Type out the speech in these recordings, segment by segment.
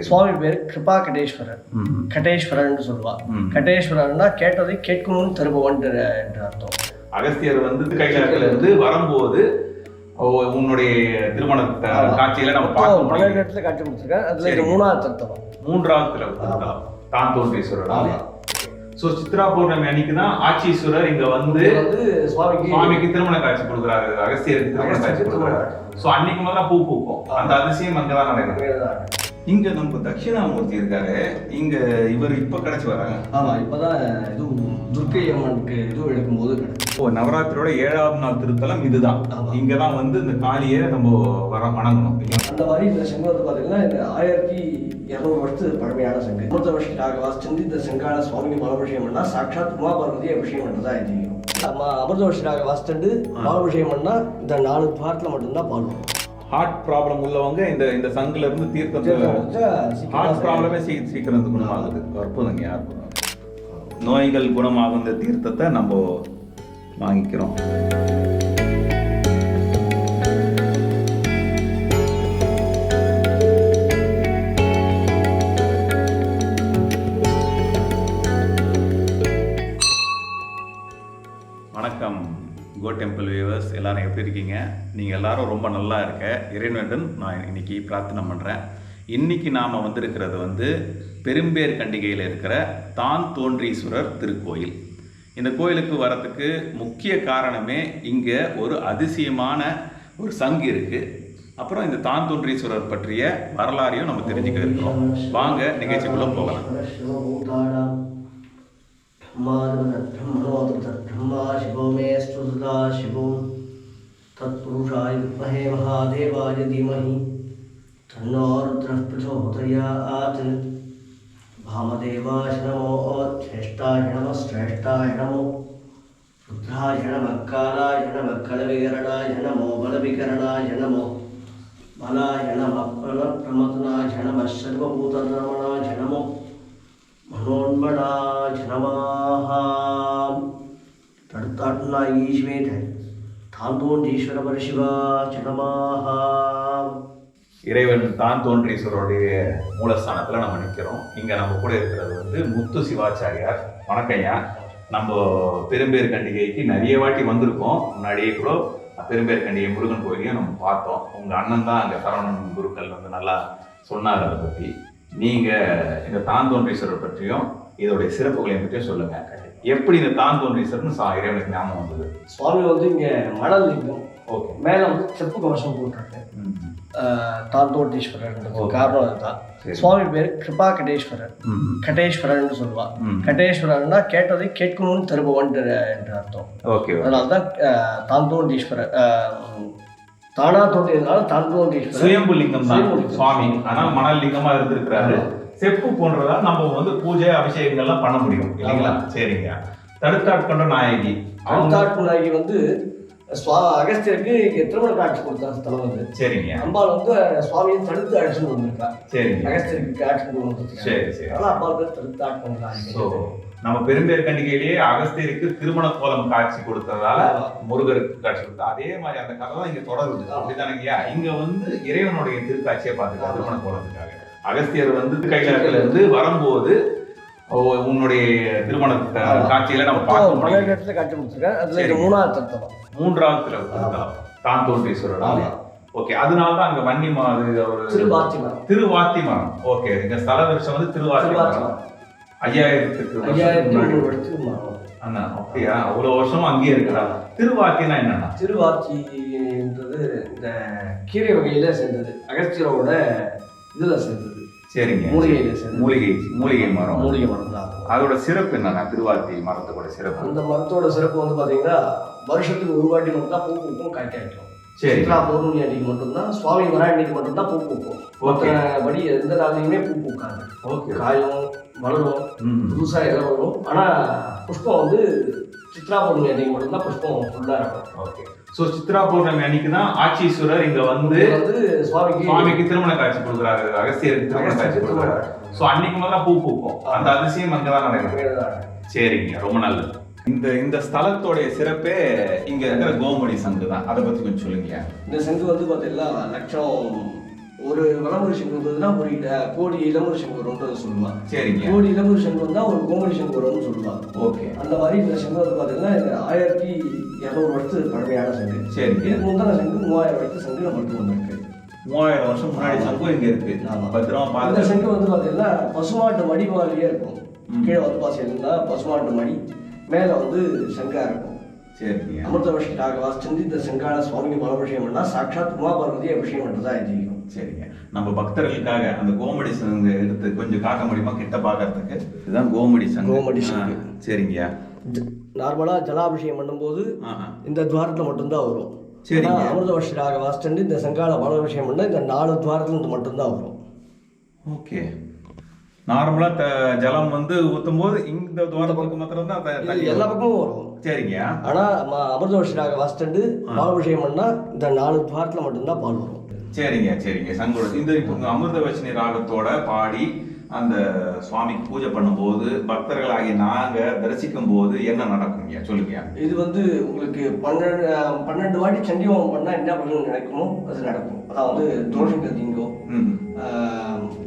சுவாமி பேர் கிருபா கடேஸ்வரர் ம். கடேஸ்வரன் சொல்லுவா. ம். கடேஸ்வரன்னா கேட்டதை கேட்கணும்னு தருபவன் என்று அர்த்தம். அகஸ்தியர் வந்து கைலாயத்துல இருந்து வரும்போது உன்னுடைய திருமண த- காட்சியில நம்ம பார்க்க பன்னெண்டு இடத்துல காட்சி கொடுத்துருக்காரு. அதுல. இது மூணாவது தத்துவம். மூன்றாவது திருத்தலம் தான் தோன்றீஸ்வரர். சோ சித்ரா பௌர்ணமி அன்னைக்கு தான் ஆட்சீஸ்வரர் இங்க வந்து சுவாமிக்கு சுவாமிக்கு திருமண காட்சி கொடுக்குறாரு. அகஸ்தியருக்கு திருமண காட்சி கொடுக்குறாரு. சோ அன்னைக்கு முதல்ல பூ பூக்கும். அந்த அதிசயம் அங்கதான் நடக்குது. வேறுதான். இங்க நம்ம தட்சிணாமூர்த்தி இருக்காரு. இங்க இவர் இப்ப கிடைச்சு வராங்க. ஆமா இப்பதான் இது துர்க்கை அம்மனுக்கு இது எடுக்கும்போது கிடைக்கும் இப்போ நவராத்திரியோட ஏழாவது நாள் திருத்தலம் இதுதான். இங்கதான் வந்து இந்த காளியை நம்ம வர வணங்கணும். அந்த மாதிரி இந்த சங்கம் வந்து பாத்தீங்கன்னா இந்த ஆயிரத்தி இருநூறு வருஷத்து பழமையான சங்கம் அமிர்த வருஷத்தாக வாசிச்சு இந்த சங்கான சுவாமிக்கு மலாபிஷேகம் பண்ணா சாட்சாத் உமா பார்வதி அபிஷேகம் பண்றதா தெரியும் நம்ம அமிர்த வருஷத்தாக வாசிச்சுட்டு மலாபிஷேகம் பண்ணா இந்த நாலு பாட்டில் மட்டும்தான் பால் வரும். ஹார்ட் ப்ராப்ளம் உள்ளவங்க இந்த இந்த சங்குல இருந்து தீர்த்தத்தை தீர்த்தம் ஹார்ட். ப்ராப்ளமே சீக்கிரம் குணமாகுது. அற்புதங்க அற்புதம். நோய்கள் குணமாகும் இந்த தீர்த்தத்தை நம்ம வாங்கிக்கிறோம். கோ டெம்பிள் வியூவர்ஸ் எல்லோரும் எப்படி இருக்கீங்க? நீங்கள் எல்லாரும் ரொம்ப நல்லா இருக்க. இறைவனுடன் நான் இன்னைக்கு பிரார்த்தனை பண்ணுறேன் இன்னைக்கு நாம் வந்திருக்கிறது வந்து பெரும்பேர் கண்டிகையில் இருக்கிற தான் தோன்றீஸ்வரர் திருக்கோயில். இந்த கோயிலுக்கு வரத்துக்கு முக்கிய காரணமே இங்கே ஒரு அதிசயமான ஒரு சங்கு இருக்குது அப்புறம் இந்த தான் தோன்றீஸ்வரர் பற்றிய வரலாறையும் நம்ம தெரிஞ்சுக்க இருக்கிறோம். வாங்க நிகழ்ச்சிக்குள்ளே போகலாம். பிரம்மா பிரம்மா சிவமேஸ்வர मे स्तुतदा शिवो तत्पुरुषाय विद्महे महादेवाय धीमहि। तन्नो रुद्रः प्रचोदयात् भामदेवाय नमो श्रेष्ठाय नमः श्रेष्ठाय नमो रुद्राय नमः कालाय नमः कलविकरणाय नमो बलविकरणाय नमो बलाय नमः बलप्रमथनाय नमः सर्वभूतरमणाय नमो मनोन्मणाय नमः காட்டுனா ஈஸ்வேத தான் தோன்றீஸ்வர சிவா சரணமாக இறைவன் தான் தோன்றீஸ்வரருடைய மூலஸ்தானத்தில் நம்ம நிற்கிறோம் இங்கே நம்ம கூட இருக்கிறது வந்து முத்து சிவாச்சாரியார். வணக்கம்யா நம்ம பெரும்பேர் கண்டிகைக்கு நிறைய வாட்டி வந்திருக்கோம். முன்னாடியே கூட பெரும்பேர் கண்டிகை முருகன் கோயிலையும் நம்ம பார்த்தோம். உங்கள் அண்ணன் தான் அங்கே சரவணன் குருக்கள் வந்து நல்லா சொன்னார் அதை பற்றி நீங்கள் இந்த தான் தோன்றீஸ்வரர் பற்றியும் இதோடைய சிறப்புகளையும் பற்றியும் சொல்லுங்கள் எப்படி இந்த தான் தோன்றீஸ்வரர்னு சா இறைவனுக்கு ஞாபகம் வந்தது? சுவாமி வந்து இங்க மணல் லிங்கம் ஓகே. மேல வந்து செப்பு கவசம் போட்டிருக்கு. தாந்தோட்டீஸ்வரர். காரணம் அதுதான். சுவாமி பேர் கிருபா கடேஸ்வரர் ம் கடேஸ்வரன் சொல்லுவா. ம். கடேஸ்வரன்னா கேட்டதை கேட்கணும்னு தருபவன் என்று அர்த்தம். ஓகே அதனால தான் தாந்தோண்டீஸ்வரர் தானா தோன்றியதுனால தாந்தோண்டீஸ்வரர் சுயம்பு லிங்கம் தான் சுவாமி. ஆனா மணல் லிங்கமா இருந்திருக்கிறாரு செப்பு போன்றதா நம்ம வந்து பூஜை அபிஷேகங்கள்லாம் பண்ண முடியும். இல்லைங்களா? சரிங்க. தடுத்தாட்கொண்ட நாயகி. அவங்க அழுத்தாட்குனாகி வந்து சுவா அகஸ்தியருக்கு திருமண காட்சி கொடுத்த ஸ்தலம் வந்து சரிங்க. அம்பாள் வந்து சுவாமியை தடுத்து அழைச்சிட்டு வந்திருக்கா. சரிங்க. அகஸ்தியருக்கு காட்சி வந்திருக்காங்க சரி சரி. அதனால அம்பாள் தடுத்து ஆட்கொண்டாங்க நம்ம பெரும்பேர் கண்டிகையிலேயே அகஸ்தியருக்கு திருமண கோலம் காட்சி கொடுத்ததால முருகருக்கு காட்சி கொடுத்தா. அதே மாதிரி அந்த கதை தான் இங்க தொடருது. அப்படிதானங்கய்யா இங்க வந்து இறைவனுடைய திருக்காட்சியை பார்த்துக்கலாம் திருமண கோலத்துக்காக. அகஸ்தியர் வந்து கைலாயத்துல இருந்து வரும்போது உன்னுடைய திருமண காட்சியில நம்ம பார்க்க முடியும் காட்சி அதுல சரி. மூணாவது தத்துவம். மூன்றாவது திருத்தலம் தான் தோன்றீஸ்வரர். ஓகே அதனால தான் அங்க வன்னி மா- அது ஒரு திருவாத்தி மரம் ஓகே இங்க ஸ்தல வருஷம் வந்து திருவாத்தி மரம் ஐயாயிரத்துக்கு வருஷத்துக்கு ஐயாயிரத்தி முன்னாடி. நூறு வருஷத்துக்கு மாறும் அண்ணா அப்படியா? அவ்வளவு வருஷமும் அங்கேயே இருக்கிறா திருவாத்தினா என்னன்னா திருவாச்சின்றது இந்த கீரை வகையில சேர்ந்தது. அகஸ்தியரோட இதுல சேர்ந்தது. சரிங்க. மூலிகையில சேர்ந்தது. மூலிகை மூலிகை மரம். மூலிகை மரம் தான். அதோட சிறப்பு என்னன்னா திருவாத்தி மரத்தோட சிறப்பு. அந்த மரத்தோட சிறப்பு வந்து பாத்தீங்கன்னா வருஷத்துக்கு ஒரு வாட்டி மட்டும் தான் பூ பூக்கும் காய் காய்க்கும் சரி சித்ரா பௌர்ணமி அன்னைக்கு மட்டும்தான் சுவாமி வர அன்னைக்கு மட்டும்தான் பூ பூக்கும். ஓகே. மற்றபடி எந்த நாளையுமே பூ பூக்காது. ஓகே. காயும் வளரும் ம். புதுசா எல்லாம் வரும். ஆனா புஷ்பம் வந்து சித்ரா பௌர்ணமி அன்னைக்கு மட்டும்தான் புஷ்பம் ஃபுல்லா இருக்கும். ஓகே. சோ சித்ரா பௌர்ணமி அன்னைக்கு தான் ஆட்சீஸ்வரர் இங்க வந்து வந்து சுவாமிக்கு சுவாமிக்கு திருமண காட்சி கொடுக்குறாரு அகஸ்தியருக்கு திருமண காட்சி கொடுக்குறாரு. சோ அன்னைக்கு முதல்ல பூ பூக்கும். அந்த அதிசயம் அங்கதான் நடக்குது. சரிங்க ரொம்ப நல்லது. இந்த இந்த ஸ்தலத்தோடைய சிறப்பே இங்க இருக்கிற கோமடி சங்கு தான். அதை பத்தி கொஞ்சம் சொல்லுங்க இந்த சங்கு வந்து பாத்தீங்கன்னா லட்சம் ஒரு வளமுறை சங்கு வந்ததுன்னா ஒரு கோடி இளமுறை சங்கு வரும்னு சொல்லுவான் சரிங்க. கோடி இளமுறை சங்கு வந்தா ஒரு கோமடி சங்கு வரும்னு சொல்லுவான் ஓகே. அந்த மாதிரி இந்த சங்கு வந்து பார்த்தீங்கன்னா இது ஆயிரத்தி இரநூறு வருஷத்துக்கு பழமையான சங்கு. சரிங்க இதுக்கு முந்தின சங்கு மூவாயிரம் வருஷத்து சங்கு நம்மளுக்கு வந்திருக்கு. மூவாயிரம் வருஷம் முன்னாடி சங்கம் இங்க இருக்கு. பத்திரமா இந்த பார்த்து சங்கு வந்து பார்த்தீங்கன்னா பசுமாட்டு மடி மாதிரியே இருக்கும். கீழே வந்து பார்த்தீங்கன்னா பசுமாட்டு மடி. மேலே வந்து சங்கா இருக்கும். சரிங்க. அமிர்தவர்ஷி ராகவா சிந்தித்த சங்கான சுவாமிக்கு மலபிஷேகம் பண்ணா சாட்சாத் உமா பார்வதி அபிஷேகம் பண்ணுறதா ஐதீகம். சரிங்க. நம்ம பக்தர்களுக்காக அந்த கோமடி சங்கு எடுத்து கொஞ்சம் காட்ட முடியுமா கிட்ட பார்க்கறதுக்கு இதுதான் கோமடி சங்கு. கோமடி சங்கு. சரிங்கய்யா நார்மலாக ஜலாபிஷேகம் பண்ணும்போது. இந்த துவாரத்தில் மட்டும்தான் வரும். சரிங்க. ஆனா, அமிர்தவர்ஷி ராகவா ஸ்டண்டு இந்த சங்கால மலபிஷேகம் பண்ணா இந்த நாலு துவாரத்துல இருந்து மட்டும்தான் வரும். ஓகே. நார்மலா த ஜலம் வந்து ஊத்தும் போது இந்த துவாரத்துக்கு மாத்திரம் தான் எல்லா. பக்கமும் வரும். சரிங்கய்யா ஆனா ம- அமிர்தவர்ஷி ராகவா ஸ்டண்டு பாலாபிஷேகம் பண்ணா இந்த நாலு துவாரத்தில் மட்டும்தான் பால் வரும். சரிங்க சரிங்க. சங்கோட இந்த இப்போ இந்த அமிர்தவச்சினி ராகத்தோட பாடி அந்த சுவாமிக்கு பூஜை பண்ணும்போது பக்தர்களாகிய நாங்க தரிசிக்கும் போது என்ன நடக்குங்க? சொல்லுங்க. இது வந்து உங்களுக்கு பன்னெண்டு பன்னெண்டு வாட்டி சண்டி ஹோமம் பண்ணா என்ன பண்ணணும்னு நினைக்குமோ அது நடக்கும். அதாவது தோஷங்கள் நீங்கும்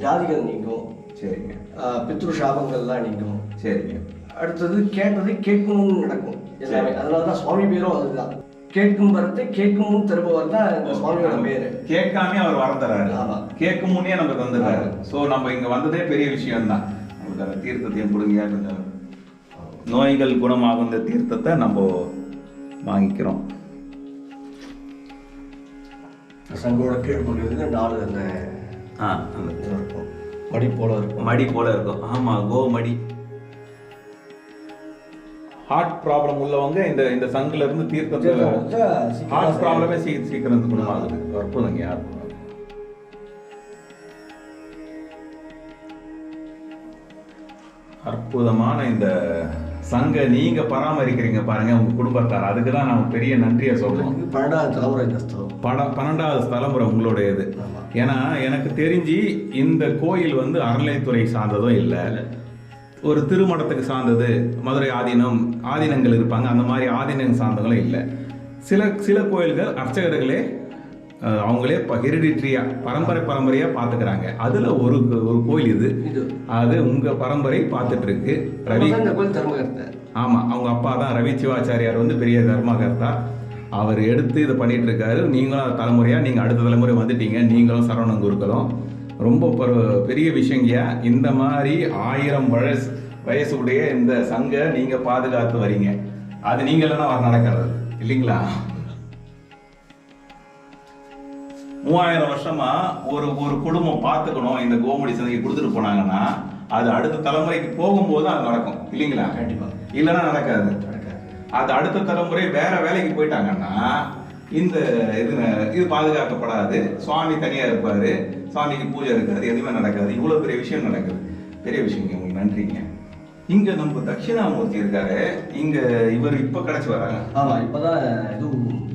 ஜாதிகள் நீங்கும் சரிங்க. ஆஹ், பித்ரு சாபங்கள்லாம் நீங்கும். சரிங்க. அடுத்தது கேட்டது கேட்கணும்னு நடக்கும். எல்லாமே. அதனால தான் சுவாமி பேரும் அதுதான். கேட்கும் வரத்தை கேட்கும் தருபவர் தான் இந்த சுவாமியோட பேரு. கேட்காம அவர் வரம் தராரு ஆமா. கேட்கும் முன்னே நம்ம தந்துடுறாரு சோ நம்ம இங்க வந்ததே பெரிய விஷயம் தான் நமக்கு அந்த தீர்த்தத்தையும் கொடுங்க கொஞ்சம் நோய்கள் குணமாகும் இந்த தீர்த்தத்தை நம்ம வாங்கிக்கிறோம். சங்கோட கீழ் நாலு அந்த ஆ அந்த மடி போல இருக்கும். மடி போல இருக்கும். ஆமா கோ மடி. ஹார்ட் ப்ராப்ளம் உள்ளவங்க இந்த இந்த சங்குல இருந்து தீர்த்தம் சீக்கிரமா ஹார்ட். ப்ராப்ளமே சீ சீக்கிரம் குணமாகுது அற்புதங்க அற்புதம் அற்புதமான இந்த சங்க நீங்க பராமரிக்கிறீங்க பாருங்க உங்க குடும்பத்தார். அதுக்கு தான் நான் பெரிய நன்றியை சொல்றோம். இது பன்னெண்டாவது தலைமுறை பட பன்னெண்டாவது தலைமுறை உங்களுடையது. ஆமா. ஏன்னா எனக்கு தெரிஞ்சு இந்த கோயில் வந்து அறநிலைத்துறை சார்ந்ததும் இல்லை ஒரு திருமணத்துக்கு சார்ந்தது மதுரை ஆதீனம் ஆதீனங்கள் இருப்பாங்க அந்த மாதிரி ஆதீனம் சார்ந்தவங்களும் இல்லை. சில சில கோயில்கள் அர்ச்சகர்களே அவங்களே ஹெரிடிட்ரியா பரம்பரை பரம்பரையா பார்த்துக்கிறாங்க. அதுல ஒரு ஒரு கோயில் இது. அது உங்க பரம்பரை பார்த்துட்டு இருக்கு ரவி அப்பதான் இந்த கோயில் தர்மகர்த்தை ஆமா அவங்க அப்பா தான். ரவி சிவாச்சாரியார் வந்து பெரிய தர்மகர்த்தா. அவர் எடுத்து இதை பண்ணிட்டு இருக்காரு நீங்களும் அது தலைமுறையா நீங்க அடுத்த தலைமுறை வந்துட்டீங்க. நீங்களும் சரவணன் குருக்களும். ரொம்ப பெரு- பெரிய விஷயங்க இந்த மாதிரி ஆயிரம் வயசு வயசு உடைய இந்த சங்க நீங்க பாதுகாத்து வரீங்க. அது நீங்க இல்லைன்னா அவர் நடக்கிறது இல்லைங்களா? மூவாயிரம் வருஷமா ஒரு ஒரு குடும்பம் பார்த்துக்கணும் இந்த கோமடி சந்தைக்கு கொடுத்துட்டு போனாங்கன்னா அது அடுத்த தலைமுறைக்கு போகும்போது அது நடக்கும். இல்லைங்களா? கண்டிப்பா. இல்லைன்னா நடக்காது. நடக்காது. அது அடுத்த தலைமுறை வேற வேலைக்கு போயிட்டாங்கன்னா இந்த இது இது பாதுகாக்கப்படாது. சுவாமி தனியா இருப்பாரு. சுவாமிக்கு பூஜை இருக்காது. எதுவுமே நடக்காது. இவ்வளவு பெரிய விஷயம் நடக்குது. பெரிய விஷயங்க. உங்களுக்கு நன்றிங்க. இங்க நம்ம தட்சிணாமூர்த்தி இருக்காரு. இங்க இவர் இப்ப கிடைச்சு வராங்க. ஆமா இப்பதான் இது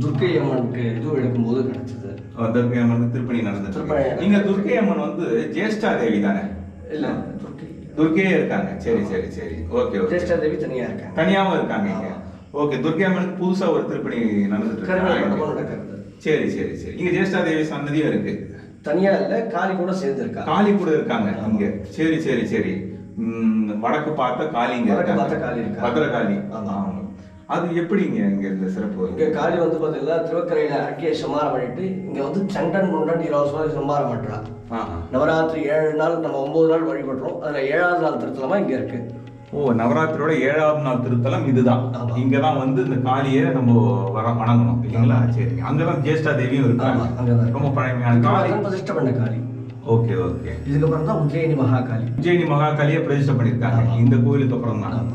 துர்க்கை அம்மனுக்கு இது எடுக்கும்போது கிடைச்சது. துர்க்கை அம்மன் திருப்பணி நடந்துட்டு. இங்க துர்க்கை அம்மன் வந்து ஜேஷ்டா தேவி தானே? இல்ல துர்க்கை. துர்க்கையே இருக்காங்க. சரி சரி சரி. Okay okay. ஜேஷ்டா தேவி தனியா இருக்காங்க. தனியாவும் இருக்காங்க இங்க. ஓகே துர்க்கை அம்மனுக்கு புதுசா ஒரு திருப்பணி நடந்துட்டு சரி சரி சரி. இங்க ஜேஷ்டா தேவி சன்னதியும் இருக்கு. தனியா இல்ல காளி கூட சேர்ந்து இருக்கா காளி கூட இருக்காங்க இங்க. சரி சரி சரி. வடக்கு பார்த்த காளி இங்க வடக்கு பார்த்த காளி. பத்திரகாளி ஆமா. ஆமா. அது எப்படிங்க இங்க இந்த சிறப்பு இங்க காளி வந்து பாத்தீங்கன்னா திருவக்கரையில அரக்கிய சமாரம் பண்ணிட்டு இங்க வந்து சண்டன் கொண்டாடி இருபது வருஷம் சமாரம் பண்றா. நவராத்திரி ஏழு நாள் நம்ம ஒன்பது நாள் வழிபடுறோம். அதுல ஏழாவது நாள் திருத்தலமா இங்க இருக்கு. ஓ நவராத்திரியோட ஏழாவது நாள் திருத்தலம் இதுதான். இங்கதான் வந்து இந்த காளியை நம்ம வர வணங்கணும் இல்லைங்களா? சரி அங்கதான் ஜேஷ்டா தேவியும் இருக்காங்க. ரொம்ப பழமையான காளி பிரதிஷ்டை பண்ண காளி. ஓகே ஓகே இதுக்கப்புறம் தான் உஜ்ஜயினி மகாகாளி. உஜ்ஜயினி மகாகாளியை பிரதிஷ்டை பண்ணிருக்காங்க ஆமா. இந்த கோயிலுக்கு அப்புறம் தான்.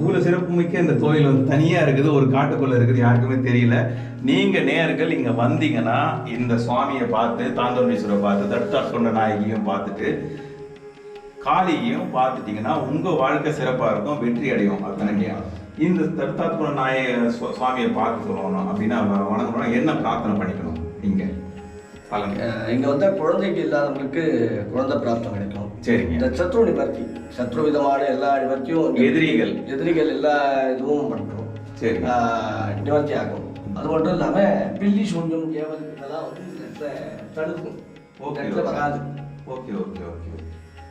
ஊர்ல சிறப்பு மிக்க இந்த கோயில் வந்து தனியா இருக்குது ஒரு காட்டுக்குள்ள இருக்குது யாருக்குமே தெரியல. நீங்க நேர்கள் இங்க வந்தீங்கன்னா இந்த சுவாமியை பார்த்து தாந்தோண்டீஸ்வரரை பார்த்து தட்டாட்கொண்ட நாயகியும் பார்த்துட்டு காளியையும் பார்த்துட்டீங்கன்னா உங்க வாழ்க்கை சிறப்பா இருக்கும் வெற்றி அடையும் அத்தனைங்க இந்த தட்டாத்குண நாய சுவாமியை பார்க்க சொல்லணும் அப்படின்னா வணங்கணும்னா என்ன பிரார்த்தனை பண்ணிக்கணும் அஹ் இங்க வந்தா குழந்தைக்கு இல்லாதவங்களுக்கு குழந்தை பிராப்தம் கிடைக்கும். சரிங்க. இந்த சத்ரு நிவர்த்தி. சத்ரு விதமான எல்லா நிவர்த்தியும் எதிரிகள். எதிரிகள் எல்லா இதுவும் பண்றோம். சரி. நிவர்த்தி ஆகும். அது மட்டும் இல்லாம பில்லி சூன்யம் ஏவல் இதெல்லாம் வந்து தடுக்கும். ஓகே இடத்துல வராது. ஓகே ஓகே ஓகே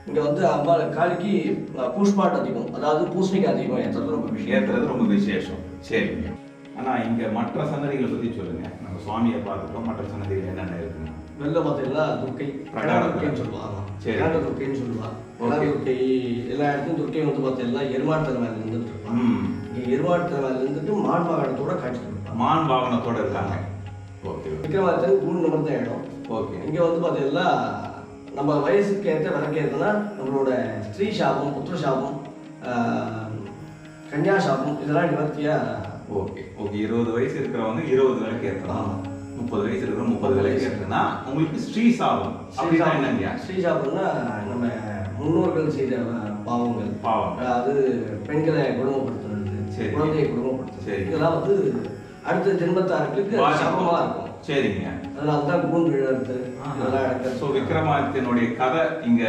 இங்க வந்து அம்பாள் காளிக்கு பூஷ்பாட் அதிகம். அதாவது பூசணிக்கு அதிகம் ஏற்றது ரொம்ப விஷயம். ஏற்றுறது ரொம்ப விசேஷம். சரிங்க. ஆனா இங்க மற்ற சன்னதிகளை பத்தி சொல்லுங்க. நம்ம சுவாமியை பார்த்துட்டோம் மற்ற சன்னதிகள் என்னென்ன இருக்குங்க வெள்ள பார்த்தீங்கன்னா துர்க்கை. பிரகார துர்க்கைன்னு சொல்லுவாங்க. பிரகார துர்க்கைன்னு சொல்லுவாங்க. Okay. துர்க்கை எல்லா இடத்துலையும் துர்க்கை வந்து பார்த்தீங்கன்னா எருமாட்டு மேல இருந்துட்டு இருப்பாங்க இங்க எருமாட்டு மேல இருந்துட்டு மான் வாகனத்தோட காட்சி கொடுப்பாங்க மான் வாகனத்தோட இருக்காங்க. ஓகே. விக்ரமாதித்தன் மூணு நிமிர்ந்த இடம். ஓகே. இங்க வந்து பார்த்தீங்கன்னா நம்ம வயசுக்கு ஏற்ற விளக்கேற்றனா நம்மளோட ஸ்திரீ சாபம் புத்திர சாபம் கன்யா சாபம் இதெல்லாம் நிவர்த்தியா? ஓகே. ஓகே. இருபது வயசு இருக்கிறவங்க இருபது விலைக்கு ஏற்றலாம். முப்பது வயசு இருக்கிற முப்பது விலைக்கு ஏற்றுனா உங்களுக்கு ஸ்ரீ சாபம். அப்படின்னா என்னங்க ஸ்ரீ சாபம்னா நம்ம முன்னோர்கள் செய்த பாவங்கள். பாவம். அது பெண்களை குடும்பப்படுத்துறது சரி. குழந்தையை குடும்பப்படுத்துறது. சரி. இதெல்லாம் வந்து அடுத்த ஜென்மத்தாருக்கு சாபமா இருக்கும். சரிங்க. அதனால தான் கூண் விழுறது இதெல்லாம் ஸோ நடக்கிறது விக்ரமாதித்யனுடைய கதை இங்க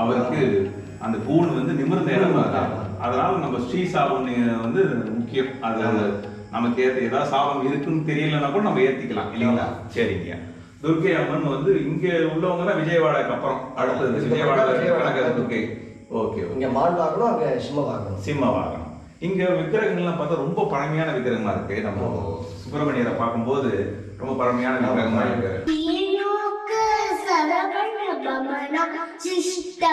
அவருக்கு அந்த பூண் வந்து நிமிர்ந்த இடம் தான். அதனால நம்ம ஸ்ரீ சாபம் வந்து முக்கியம். அது நமக்கு ஏற்ற ஏதாவது சாபம் இருக்குன்னு தெரியலன்னா கூட நம்ம ஏற்றிக்கலாம் இல்லைங்களா? சரிங்க. துர்கை அம்மன் வந்து இங்கே உள்ளவங்க தான் விஜயவாடாக்கு அப்புறம். அடுத்தது விஜயவாடா கணக்கு துர்கை ஓகே இங்கே மால் வாகனம் அங்கே சிம்ம வாகனம். சிம்ம இங்கே விக்கிரகங்கள்லாம் பார்த்தா ரொம்ப பழமையான விக்கிரகமாக இருக்கு. நம்ம சுப்பிரமணியரை பார்க்கும்போது ரொம்ப பழமையான விக்கிரகமாக இருக்கு. சிஷ்ட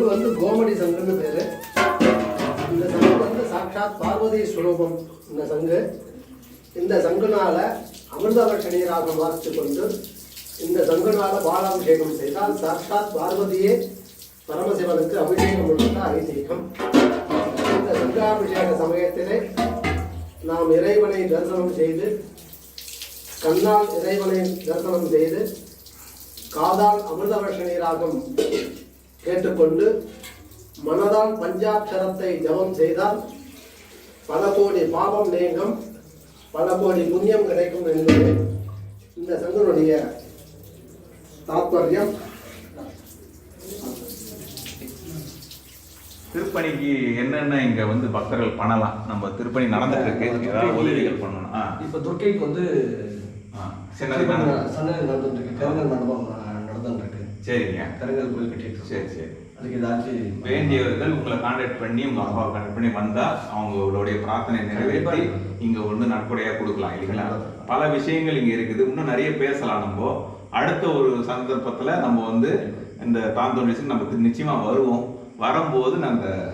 இந்த வந்து கோமடி சங்குன்னு பேரு. இந்த சங்கு வந்து சாட்சாத் பார்வதி ஸ்வரூபம் இந்த சங்கு. இந்த சங்குனால அமிர்தவர்ஷணி ராகம் வாசித்து கொண்டு இந்த சங்குனால பாலாபிஷேகம் செய்தால் சாட்சாத் பார்வதியே பரமசிவனுக்கு அபிஷேகம் உள்ளதா ஐதீகம் இந்த சங்காபிஷேக சமயத்திலே நாம் இறைவனை தரிசனம் செய்து கண்ணால் இறைவனை தரிசனம் செய்து காதால் அமிர்தவர்ஷணி ராகம் கேட்டுக்கொண்டு மனதால் பஞ்சாட்சரத்தை ஜபம் செய்தால் பல கோடி பாவம் நீங்கும் பல கோடி புண்ணியம் கிடைக்கும் என்பது இந்த சங்கனுடைய தாத்பரியம். திருப்பணிக்கு என்னென்ன இங்க வந்து பக்தர்கள் பண்ணலாம்? நம்ம திருப்பணி நடந்துட்டு இருக்கு ஏதாவது உதவிகள் பண்ணணும். இப்ப துர்க்கைக்கு வந்து. சின்னது நடந்துட்டு இருக்கு கருங்கல் மண்டபம் நடந்துட்டு இருக்கு சரிங்க. கருங்கல் கோயில் கட்டிட்டு. சரி சரி. அதுக்கு ஏதாச்சும் வேண்டியவர்கள் உங்களை கான்டாக்ட் பண்ணி உங்க அப்பாவை கான்டாக்ட் பண்ணி வந்தா அவங்களுடைய பிரார்த்தனை நிறைவேற்றி இங்க ஒண்ணு நட்புடையா கொடுக்கலாம் இல்லைங்களா? பல விஷயங்கள் இங்க இருக்குது. இன்னும் நிறைய பேசலாம் நம்ம. அடுத்த ஒரு சந்தர்ப்பத்துல நம்ம வந்து இந்த தாந்தோண்டிஸுக்கு நம்ம தி- நிச்சயமா வருவோம். வரும்போது நாங்க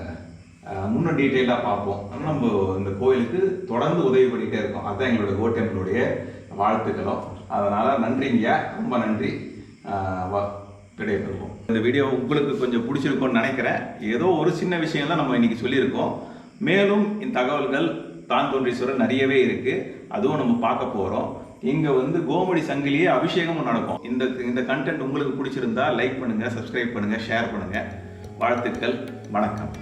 அஹ், முன்னும் டீட்டெயிலாக பார்ப்போம். நம்ம இந்த கோயிலுக்கு தொடர்ந்து உதவி பண்ணிட்டே இருக்கோம். அதுதான் எங்களோட கோ டெம்பிளுடைய வாழ்த்துக்களும். அதனால நன்றிங்க. ரொம்ப நன்றி. விடைபெறுவோம் இந்த வீடியோ உங்களுக்கு கொஞ்சம் பிடிச்சிருக்கும்னு நினைக்கிறேன். ஏதோ ஒரு சின்ன விஷயம் தான் நம்ம இன்னைக்கு சொல்லியிருக்கோம். மேலும் இந்த தகவல்கள் தான் தோன்றீஸ்வரர் நிறையவே இருக்குது அதுவும் நம்ம பார்க்க போகிறோம் இங்கே வந்து கோமடி சங்கிலியே அபிஷேகமும் நடக்கும். இந்த இந்த கண்டென்ட் உங்களுக்கு பிடிச்சிருந்தா லைக் பண்ணுங்கள் சப்ஸ்கிரைப் பண்ணுங்கள் ஷேர் பண்ணுங்கள் வாழ்த்துக்கள் வணக்கம்.